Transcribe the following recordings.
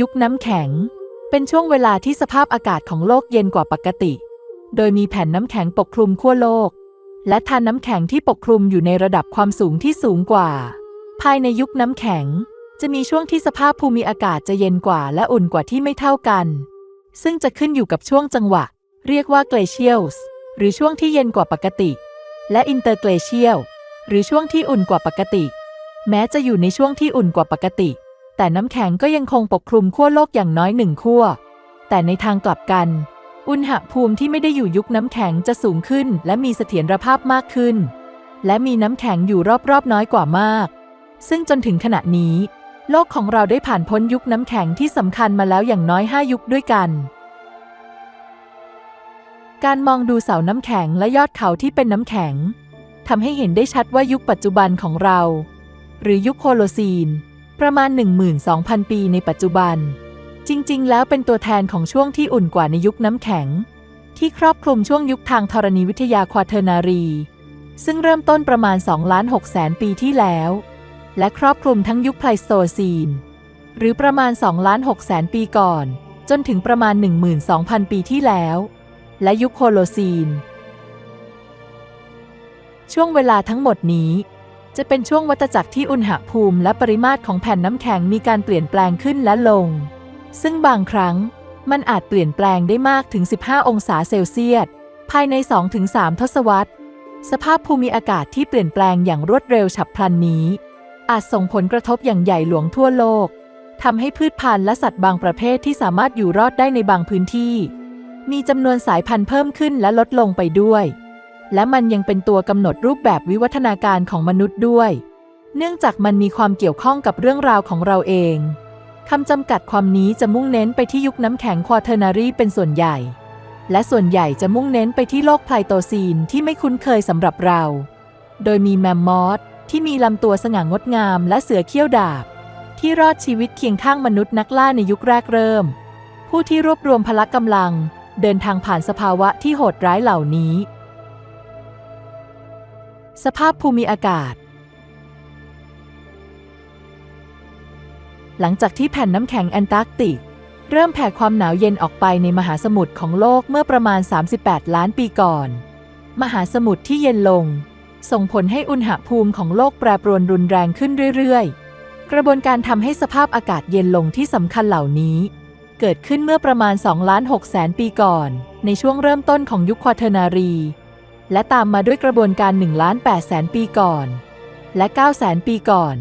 ยุคน้ำแข็ง เป็นช่วงเวลาที่สภาพอากาศของโลกเย็นกว่าปกติ โดยมีแผ่นน้ำแข็งปกคลุมขั้วโลก และทานน้ำแข็งที่ปกคลุมอยู่ในระดับความสูงที่สูงกว่า ภายในยุคน้ำแข็ง จะมีช่วงที่สภาพภูมิอากาศจะเย็นกว่าและอุ่นกว่าที่ไม่เท่ากัน ซึ่งจะขึ้นอยู่กับช่วงจังหวะ เรียกว่า glacials หรือช่วงที่เย็นกว่าปกติ และ interglacial หรือช่วงที่อุ่นกว่าปกติ แม้จะอยู่ในช่วงที่อุ่นกว่าปกติ แต่น้ำแข็งก็ยังคงปกคลุมขั้วโลกอย่างน้อยหนึ่งขั้ว แต่ในทางกลับกัน อุณหภูมิที่ไม่ได้อยู่ยุคน้ำแข็งจะสูงขึ้น และมีเสถียรภาพมากขึ้น และมีน้ำแข็งอยู่รอบๆน้อยกว่ามาก ซึ่งจนถึงขณะนี้ โลกของเราได้ผ่านพ้นยุคน้ำแข็งที่สำคัญมาแล้วอย่างน้อย 5 ยุคด้วยกัน การมองดูเสาน้ำแข็งและยอดเขาที่เป็นน้ำแข็งทำให้เห็นได้ชัดว่ายุคปัจจุบันของเรา หรือยุคโคโลซีน ประมาณ 12,000 ปีในปัจจุบัน จริง ๆ แล้วเป็นตัวแทนของช่วงที่อุ่นกว่าในยุคน้ำแข็ง ที่ครอบคลุมช่วงยุคทางธรณีวิทยาควาเทอร์นารี ซึ่งเริ่มต้นประมาณ2ล้าน6แสนปีที่แล้ว และครอบคลุมทั้งยุคไพลสโตซีน หรือประมาณ2ล้าน6แสนปีก่อน จนถึงประมาณ 12,000 ปีที่แล้ว และยุคโคโลซีน ช่วงเวลาทั้งหมดนี้ จะเป็นช่วงวัฏจักรที่อุณหภูมิและปริมาตรของแผ่นน้ำแข็งมีการเปลี่ยนแปลงขึ้นและลง ซึ่งบางครั้งมันอาจเปลี่ยนแปลงได้มากถึง 15 องศาเซลเซียส ภายใน 2-3 ทศวรรษ สภาพภูมิอากาศที่เปลี่ยนแปลงอย่างรวดเร็วฉับพลันนี้ อาจส่งผลกระทบอย่างใหญ่หลวงทั่วโลกทำให้พืชพันธุ์และสัตว์บางประเภทที่สามารถอยู่รอดได้ในบางพื้นที่ มีจำนวนสายพันธุ์เพิ่มขึ้นและลดลงไปด้วย และมันยังเป็นตัวกำหนดรูปแบบวิวัฒนาการของมนุษย์ด้วย เนื่องจากมันมีความเกี่ยวข้องกับเรื่องราวของเราเองคำจำกัดความนี้จะมุ่งเน้นไปที่ยุคน้ำแข็งควอเทอร์นารีเป็นส่วนใหญ่ และส่วนใหญ่จะมุ่งเน้นไปที่โลกไพลโตซีนที่ไม่คุ้นเคยสำหรับเรา โดยมีแมมมอสที่มีลำตัวสง่างดงามและเสือเขี้ยวดาบ ที่รอดชีวิตเคียงข้างมนุษย์นักล่าในยุคแรกเริ่ม ผู้ที่รวบรวมพละกำลัง เดินทางผ่านสภาวะที่โหดร้ายเหล่านี้ สภาพภูมิอากาศ หลังจากที่แผ่นน้ำแข็งแอนตาร์กติก เริ่มแผ่ความหนาวเย็นออกไปในมหาสมุทรของโลกเมื่อประมาณ 38 ล้านปีก่อน มหาสมุทรที่เย็นลง ส่งผลให้อุณหภูมิของโลกแปรปรวนรุนแรงขึ้นเรื่อยๆ กระบวนการทำให้สภาพอากาศเย็นลงที่สำคัญเหล่านี้เกิดขึ้นเมื่อประมาณ2ล้าน6แสนปีก่อน ในช่วงเริ่มต้นของยุคควอเทอร์นารี และตามมาด้วยกระบวนการ1ล้าน8แสนปีก่อน และ9แสนปีก่อน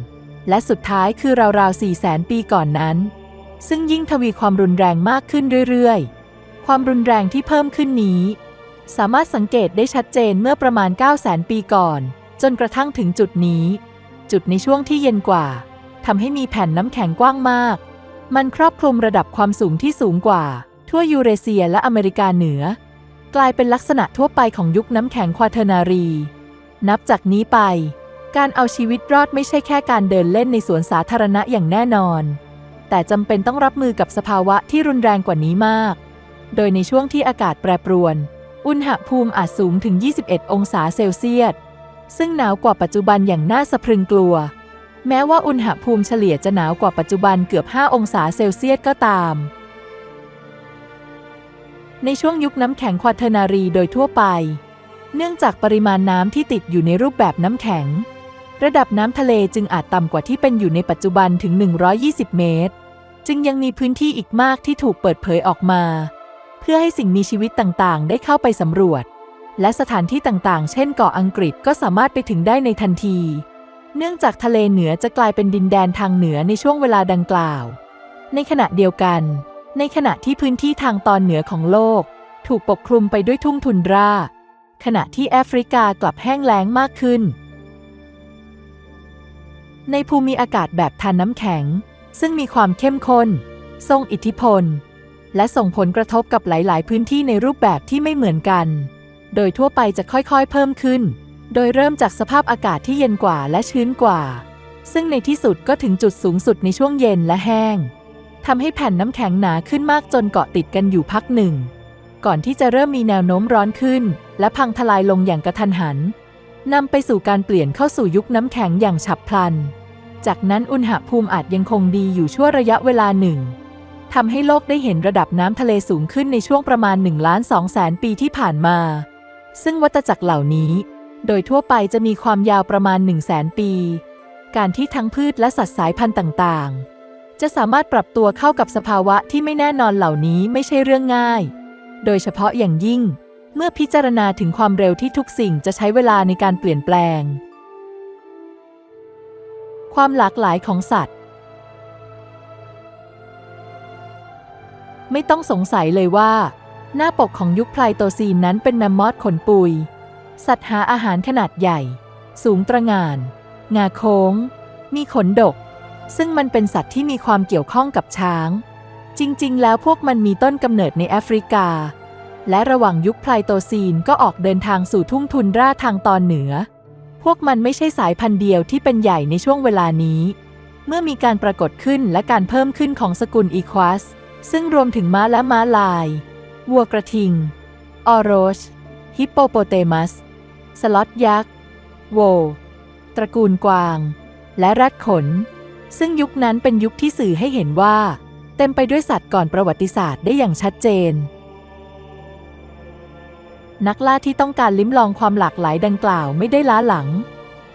และสุดท้ายคือราวๆ4แสนปีก่อนนั้น ซึ่งยิ่งทวีความรุนแรงมากขึ้นเรื่อยๆ ความรุนแรงที่เพิ่มขึ้นนี้ สามารถสังเกตได้ชัดเจนเมื่อประมาณ9แสนปีก่อน จนกระทั่งถึงจุดนี้ จุดในช่วงที่เย็นกว่าทำให้มีแผ่นน้ำแข็งกว้างมาก มันครอบคลุมระดับความสูงที่สูงกว่า ทั่วยูเรเซียและอเมริกาเหนือ กลายเป็นลักษณะทั่วไปของยุคน้ำแข็งควอเทนารี นับจากนี้ไป การเอาชีวิตรอดไม่ใช่แค่การเดินเล่นในสวนสาธารณะอย่างแน่นอน แต่จำเป็นต้องรับมือกับสภาวะที่รุนแรงกว่านี้มาก โดยในช่วงที่อากาศแปรปรวน อุณหภูมิอาจสูงถึง 21 องศาเซลเซียส ซึ่งหนาวกว่าปัจจุบันอย่างน่าสะพรึงกลัว แม้ว่าอุณหภูมิเฉลี่ยจะหนาวกว่าปัจจุบันเกือบ 5 องศาเซลเซียสก็ตาม ในช่วงยุคน้ำแข็งควอเทนารีโดยทั่วไป เนื่องจากปริมาณน้ำที่ติดอยู่ในรูปแบบน้ำแข็ง ระดับน้ำทะเลจึงอาจต่ำกว่าที่เป็นอยู่ในปัจจุบันถึง 120 เมตร จึงยังมีพื้นที่อีกมากที่ถูกเปิดเผยออกมา เพื่อให้สิ่งมีชีวิตต่างๆ ได้เข้าไปสำรวจ และสถานที่ต่างๆ เช่นเกาะอังกฤษก็สามารถไปถึงได้ในทันที เนื่องจากทะเลเหนือจะกลายเป็นดินแดนทางเหนือในช่วงเวลาดังกล่าว ในขณะเดียวกัน ในขณะที่พื้นที่ทางตอนเหนือของโลก ถูกปกคลุมไปด้วยทุ่งทุนรา ขณะที่แอฟริกากลับแห้งแล้งมากขึ้น ในภูมิอากาศแบบทานน้ำแข็ง ซึ่งมีความเข้มข้น ทรงอิทธิพล และส่งผลกระทบกับหลาย ๆ พื้นที่ในรูปแบบที่ไม่เหมือนกัน โดยทั่วไปจะค่อยๆ เพิ่มขึ้น โดยเริ่มจากสภาพอากาศที่เย็นกว่าและชื้นกว่า ซึ่งในที่สุดก็ถึงจุดสูงสุดในช่วงเย็นและแห้ง ทำให้แผ่นน้ำแข็งหนาขึ้นมากจนเกาะติดกันอยู่พักหนึ่ง ก่อนที่จะเริ่มมีแนวโน้มร้อนขึ้น และพังทลายลงอย่างกระทันหันนำไปสู่การเปลี่ยนเข้าสู่ยุคน้ำแข็งอย่างฉับพลัน จากนั้นอุณหภูมิอาจยังคงดีอยู่ชั่วระยะเวลาหนึ่งทำให้โลกได้เห็นระดับน้ำทะเลสูงขึ้นในช่วงประมาณ1ล้าน2แสนปีที่ผ่านมา ซึ่งวัฏจักรเหล่านี้ โดยทั่วไปจะมีความยาวประมาณ1 0 0 0 0แสนปี การที่ทั้งพืชและสัตว์สายพันธุ์ต่างๆ จะสามารถปรับตัวเข้ากับสภาวะที่ไม่แน่นอนเหล่านี้ไม่ใช่เรื่องง่าย โดยเฉพาะอย่างยิ่ง เมื่อพิจารณาถึงความเร็วที่ทุกสิ่งจะใช้เวลาในการเปลี่ยนแปลง ความหลากหลายของสัตว์ ไม่ต้องสงสัยเลยว่า หน้าปกของยุคไพลโตซีนนั้นเป็นแมมมอธขนปุย สัตว์หาอาหารขนาดใหญ่ สูงตระงาน งาโค้ง มีขนดก ซึ่งมันเป็นสัตว์ที่มีความเกี่ยวข้องกับช้าง จริง ๆ แล้วพวกมันมีต้นกำเนิดในแอฟริกา และระหว่างยุคไพลโตซีนก็ออกเดินทางสู่ทุ่งทุนราทางตอนเหนือ พวกมันไม่ใช่สายพันธุ์เดียวที่เป็นใหญ่ในช่วงเวลานี้ เมื่อมีการปรากฏขึ้นและการเพิ่มขึ้นของสกุลอีควาสซึ่งรวมถึงม้าและม้าลาย วัวกระทิง ออโรช ฮิปโปโปเตมัส สล็อตยักษ์ โว ตระกูลกวาง และรัดขน ซึ่งยุคนั้นเป็นยุคที่สื่อให้เห็นว่า เต็มไปด้วยสัตว์ก่อนประวัติศาสตร์ได้อย่างชัดเจน นักล่าที่ต้องการลิ้มลองความหลากหลายดังกล่าวไม่ได้ล้าหลัง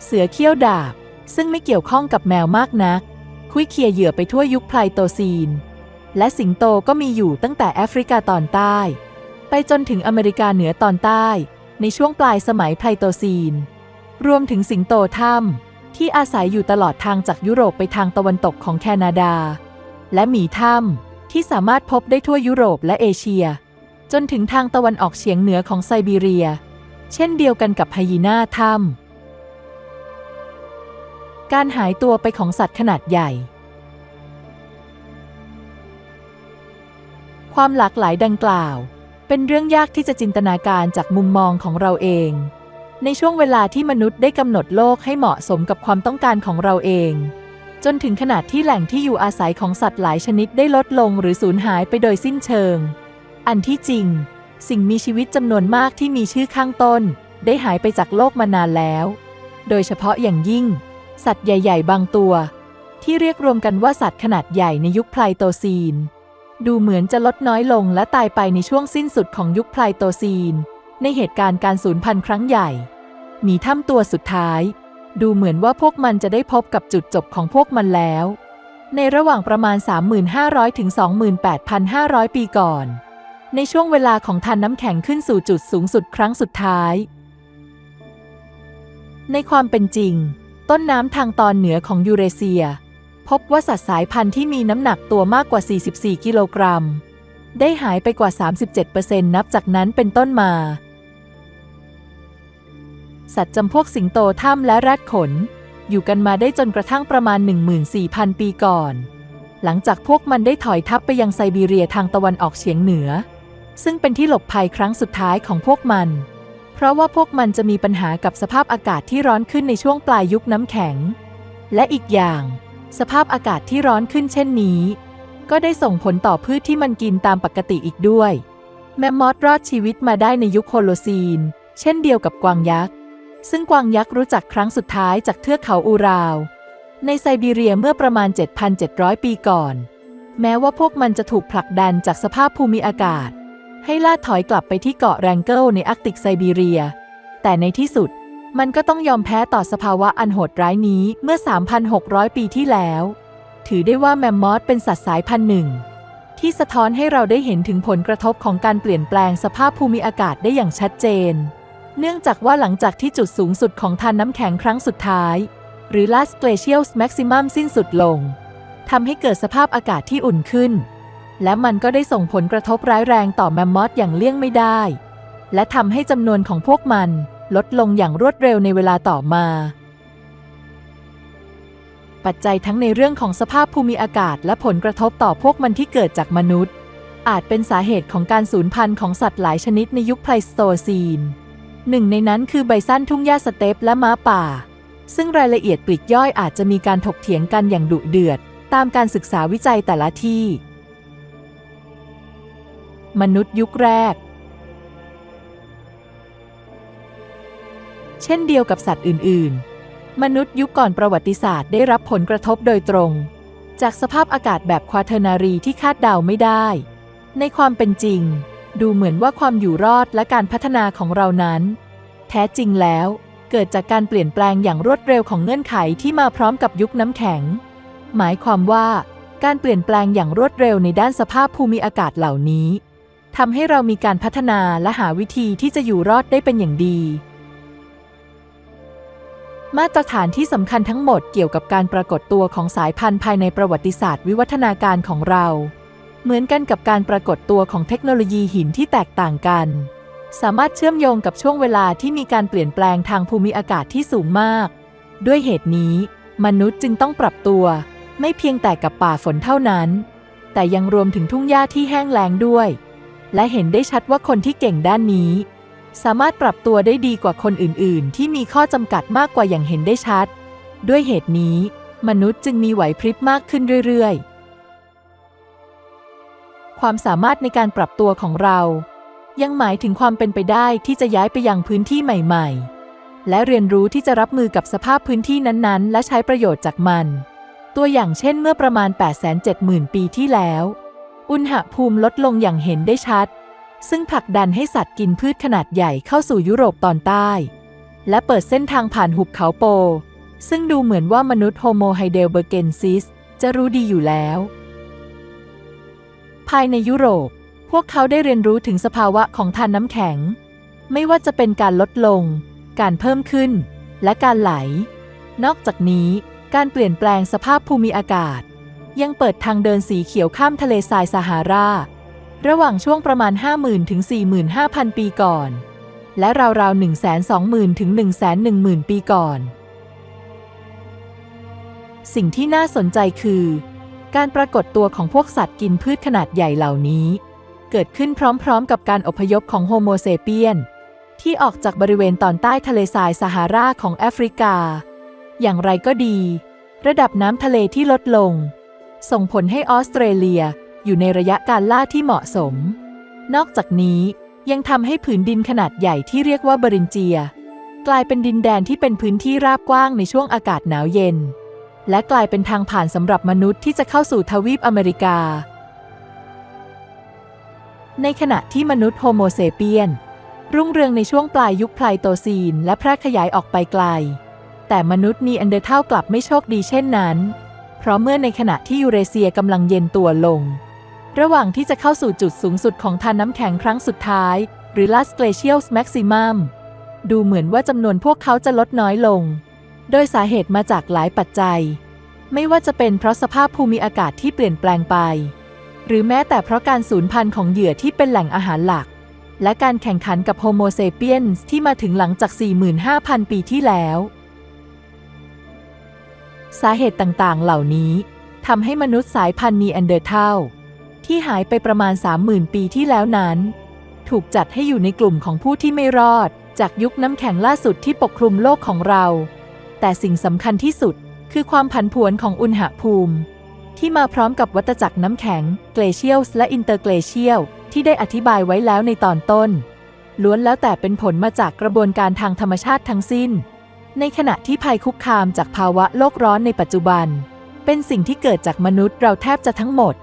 เสือเขี้ยวดาบ ซึ่งไม่เกี่ยวข้องกับแมวมากนัก คุยเคียเหยื่อไปทั่วยุคไพลโตซีน และสิงโตก็มีอยู่ตั้งแต่แอฟริกาตอนใต้ ไปจนถึงอเมริกาเหนือตอนใต้ ในช่วงปลายสมัยไพลโตซีน รวมถึงสิงโตถ้ำ ที่อาศัยอยู่ตลอดทางจากยุโรปไปทางตะวันตกของแคนาดา และหมีถ้ำที่สามารถพบได้ทั่วยุโรปและเอเชีย จนถึงทางตะวันออกเฉียงเหนือของไซบีเรีย เช่นเดียวกันกับไฮยีน่าถ้ำการหายตัวไปของสัตว์ขนาดใหญ่ ความหลากหลายดังกล่าว เป็นเรื่องยากที่จะจินตนาการจากมุมมองของเราเอง ในช่วงเวลาที่มนุษย์ได้กำหนดโลกให้เหมาะสมกับความต้องการของเราเอง จนถึงขนาดที่แหล่งที่อยู่อาศัยของสัตว์หลายชนิดได้ลดลงหรือสูญหายไปโดยสิ้นเชิง อันที่จริง สิ่งมีชีวิตจำนวนมากที่มีชื่อข้างต้น ได้หายไปจากโลกมานานแล้ว โดยเฉพาะอย่างยิ่ง สัตว์ใหญ่ ๆ บางตัว ที่เรียกรวมกันว่าสัตว์ขนาดใหญ่ในยุคไพลโตซีน ดูเหมือนจะลดน้อยลงและตายไปในช่วงสิ้นสุดของยุคไพลโตซีน ในเหตุการณ์การสูญพันธุ์ครั้งใหญ่ มีถ้ำตัวสุดท้าย ดูเหมือนว่าพวกมันจะได้พบกับจุดจบของพวกมันแล้ว ในระหว่างประมาณ 3,500 ถึง 28,500 ปีก่อน ในช่วงเวลาของทานน้ำแข็งขึ้นสู่จุดสูงสุดครั้งสุดท้าย ในความเป็นจริง ต้นน้ำทางตอนเหนือของยูเรเซีย พบว่าสัตว์สายพันธุ์ที่มีน้ำหนักตัวมากกว่า 44 กิโลกรัมได้หายไปกว่า 37%นับจากนั้นเป็นต้นมา สัตว์จำพวกสิงโตถ้ำและแรดขน อยู่กันมาได้จนกระทั่งประมาณ 14,000 ปีก่อน หลังจากพวกมันได้ถอยทับไปยังไซบีเรียทางตะวันออกเฉียงเหนือ ซึ่งเป็นที่หลบภัยครั้งสุดท้ายของพวกมัน เพราะว่าพวกมันจะมีปัญหากับสภาพอากาศที่ร้อนขึ้นในช่วงปลายยุคน้ำแข็ง และอีกอย่าง สภาพอากาศที่ร้อนขึ้นเช่นนี้ ก็ได้ส่งผลต่อพืชที่มันกินตามปกติอีกด้วย แมมมอธรอดชีวิตมาได้ในยุคโคโลซีน เช่นเดียวกับกวางยักษ์ ซึ่งกวางยักษ์รู้จักครั้งสุดท้ายจากเทือกเขาอูราว ในไซบีเรียเมื่อประมาณ 7,700 ปีก่อน แม้ว่าพวกมันจะถูกผลักดันจากสภาพภูมิอากาศ ให้ล่าถอยกลับไปที่เกาะแรงเกิลในอาร์กติกไซบีเรีย แต่ในที่สุดมันก็ต้องยอมแพ้ต่อสภาวะอันโหดร้ายนี้เมื่อ 3,600 ปีที่แล้ว ถือได้ว่าแมมมอธเป็นสัตว์สายพันธุ์หนึ่ง ที่สะท้อนให้เราได้เห็นถึงผลกระทบของการเปลี่ยนแปลงสภาพภูมิอากาศได้อย่างชัดเจน เนื่องจากว่าหลังจากที่จุดสูงสุดของทานน้ำแข็งครั้งสุดท้าย หรือ last glacial maximum สิ้นสุดลงทำให้เกิดสภาพอากาศที่อุ่นขึ้น และมันก็ได้ส่งผลกระทบร้ายแรงต่อแมมมอธอย่างเลี่ยงไม่ได้ และทำให้จำนวนของพวกมันลดลงอย่างรวดเร็วในเวลาต่อมา ปัจจัยทั้งในเรื่องของสภาพภูมิอากาศและผลกระทบต่อพวกมันที่เกิดจากมนุษย์ อาจเป็นสาเหตุของการสูญพันธุ์ของสัตว์หลายชนิดในยุคไพลสโตซีน หนึ่งในนั้นคือไบซันทุ่งหญ้าสเตปและม้าป่า ซึ่งรายละเอียดปลีกย่อยอาจจะมีการถกเถียงกันอย่างดุเดือด ตามการศึกษาวิจัยแต่ละที่ มนุษย์ยุคแรก เช่นเดียวกับสัตว์อื่น ๆ มนุษย์ยุคก่อนประวัติศาสตร์ได้รับผลกระทบโดยตรง จากสภาพอากาศแบบควาเทอร์นารีที่คาดเดาไม่ได้ ในความเป็นจริง ดูเหมือนว่าความอยู่รอดและการพัฒนาของเรานั้น แท้จริงแล้วเกิดจากการเปลี่ยนแปลงอย่างรวดเร็วของเงื่อนไขที่มาพร้อมกับยุคน้ำแข็ง หมายความว่าการเปลี่ยนแปลงอย่างรวดเร็วในด้านสภาพภูมิอากาศเหล่านี้ทำให้เรามีการพัฒนาและหาวิธีที่จะอยู่รอดได้เป็นอย่างดี มาตรฐานที่สำคัญทั้งหมดเกี่ยวกับการปรากฏตัวของสายพันธุ์ภายในประวัติศาสตร์วิวัฒนาการของเรา เหมือนกันกับการปรากฏตัวของเทคโนโลยีหินที่แตกต่างกัน สามารถเชื่อมโยงกับช่วงเวลาที่มีการเปลี่ยนแปลงทางภูมิอากาศที่สูงมาก ด้วยเหตุนี้ มนุษย์จึงต้องปรับตัว ไม่เพียงแต่กับป่าฝนเท่านั้น แต่ยังรวมถึงทุ่งหญ้าที่แห้งแล้งด้วย และเห็นได้ชัดว่าคนที่เก่งด้านนี้ สามารถปรับตัวได้ดีกว่าคนอื่น ๆ ที่มีข้อจำกัดมากกว่าอย่างเห็นได้ชัด ด้วยเหตุนี้ มนุษย์จึงมีไหวพริบมากขึ้นเรื่อย ๆ ความสามารถในการปรับตัวของเรา ยังหมายถึงความเป็นไปได้ที่จะย้ายไปยังพื้นที่ใหม่ ๆ และเรียนรู้ที่จะรับมือกับสภาพพื้นที่นั้นๆ และใช้ประโยชน์จากมัน ตัวอย่างเช่นเมื่อประมาณ 870,000 ปีที่แล้ว อุณหภูมิลดลงอย่างเห็นได้ชัด ซึ่งผลักดันให้สัตว์กินพืชขนาดใหญ่เข้าสู่ยุโรปตอนใต้ และเปิดเส้นทางผ่านหุบเขาโป ซึ่งดูเหมือนว่ามนุษย์โฮโมไฮเดลเบอร์เกนซิสจะรู้ดีอยู่แล้ว ภายในยุโรป พวกเขาได้เรียนรู้ถึงสภาวะของทานน้ำแข็ง ไม่ว่าจะเป็นการลดลง การเพิ่มขึ้น และการไหล นอกจากนี้การเปลี่ยนแปลงสภาพภูมิอากาศ ยังเปิดทางเดินสีเขียวข้ามทะเลทรายซาฮารา ระหว่างช่วงประมาณ 50,000 ถึง 45,000 ปีก่อน และราวๆ 120,000 ถึง 110,000 ปีก่อน สิ่งที่น่าสนใจคือ การปรากฏตัวของพวกสัตว์กินพืชขนาดใหญ่เหล่านี้ เกิดขึ้นพร้อมๆ กับการอพยพของโฮโมเซเปียน ที่ออกจากบริเวณตอนใต้ทะเลทรายซาฮาราของแอฟริกา อย่างไรก็ดี ระดับน้ำทะเลที่ลดลง ส่งผลให้ออสเตรเลียอยู่ในระยะการล่าที่เหมาะสม นอกจากนี้ยังทำให้ผืนดินขนาดใหญ่ที่เรียกว่าบรินเจีย กลายเป็นดินแดนที่เป็นพื้นที่ราบกว้างในช่วงอากาศหนาวเย็น และกลายเป็นทางผ่านสำหรับมนุษย์ที่จะเข้าสู่ทวีปอเมริกา ในขณะที่มนุษย์โฮโมเซเปียน รุ่งเรืองในช่วงปลายยุคไพลโตซีน และแพร่ขยายออกไปไกล แต่มนุษย์นีแอนเดอร์เทัลกลับไม่โชคดีเช่นนั้น เพราะเมื่อในขณะที่ยูเรเซียกำลังเย็นตัวลง ระหว่างที่จะเข้าสู่จุดสูงสุดของทานน้ำแข็งครั้งสุดท้าย หรือ last glacial maximum ดูเหมือนว่าจำนวนพวกเขาจะลดน้อยลง โดยสาเหตุมาจากหลายปัจจัย ไม่ว่าจะเป็นเพราะสภาพภูมิอากาศที่เปลี่ยนแปลงไป หรือแม้แต่เพราะการสูญพันธุ์ของเหยื่อที่เป็นแหล่งอาหารหลัก และการแข่งขันกับโฮโมเซเปียนที่มาถึงหลังจาก 45,000 ปีที่แล้ว สาเหตุต่างๆ เหล่านี้ทำให้มนุษย์สายพันธุ์นีแอนเดอร์เทลที่หายไปประมาณ 30,000 ปีที่แล้วนั้น ถูกจัดให้อยู่ในกลุ่มของผู้ที่ไม่รอด จากยุคน้ำแข็งล่าสุดที่ปกคลุมโลกของเรา แต่สิ่งสำคัญที่สุดคือความผันผวนของอุณหภูมิ ที่มาพร้อมกับวัฏจักรน้ำแข็ง เกลเชียลและอินเตอร์เกลเชียลที่ได้อธิบายไว้แล้วในตอนต้น ล้วนแล้วแต่เป็นผลมาจากกระบวนการทางธรรมชาติทั้งสิ้น ในขณะที่ภัยคุกคามจากภาวะโลกร้อนในปัจจุบัน เป็นสิ่งที่เกิดจากมนุษย์เราแทบจะทั้งหมด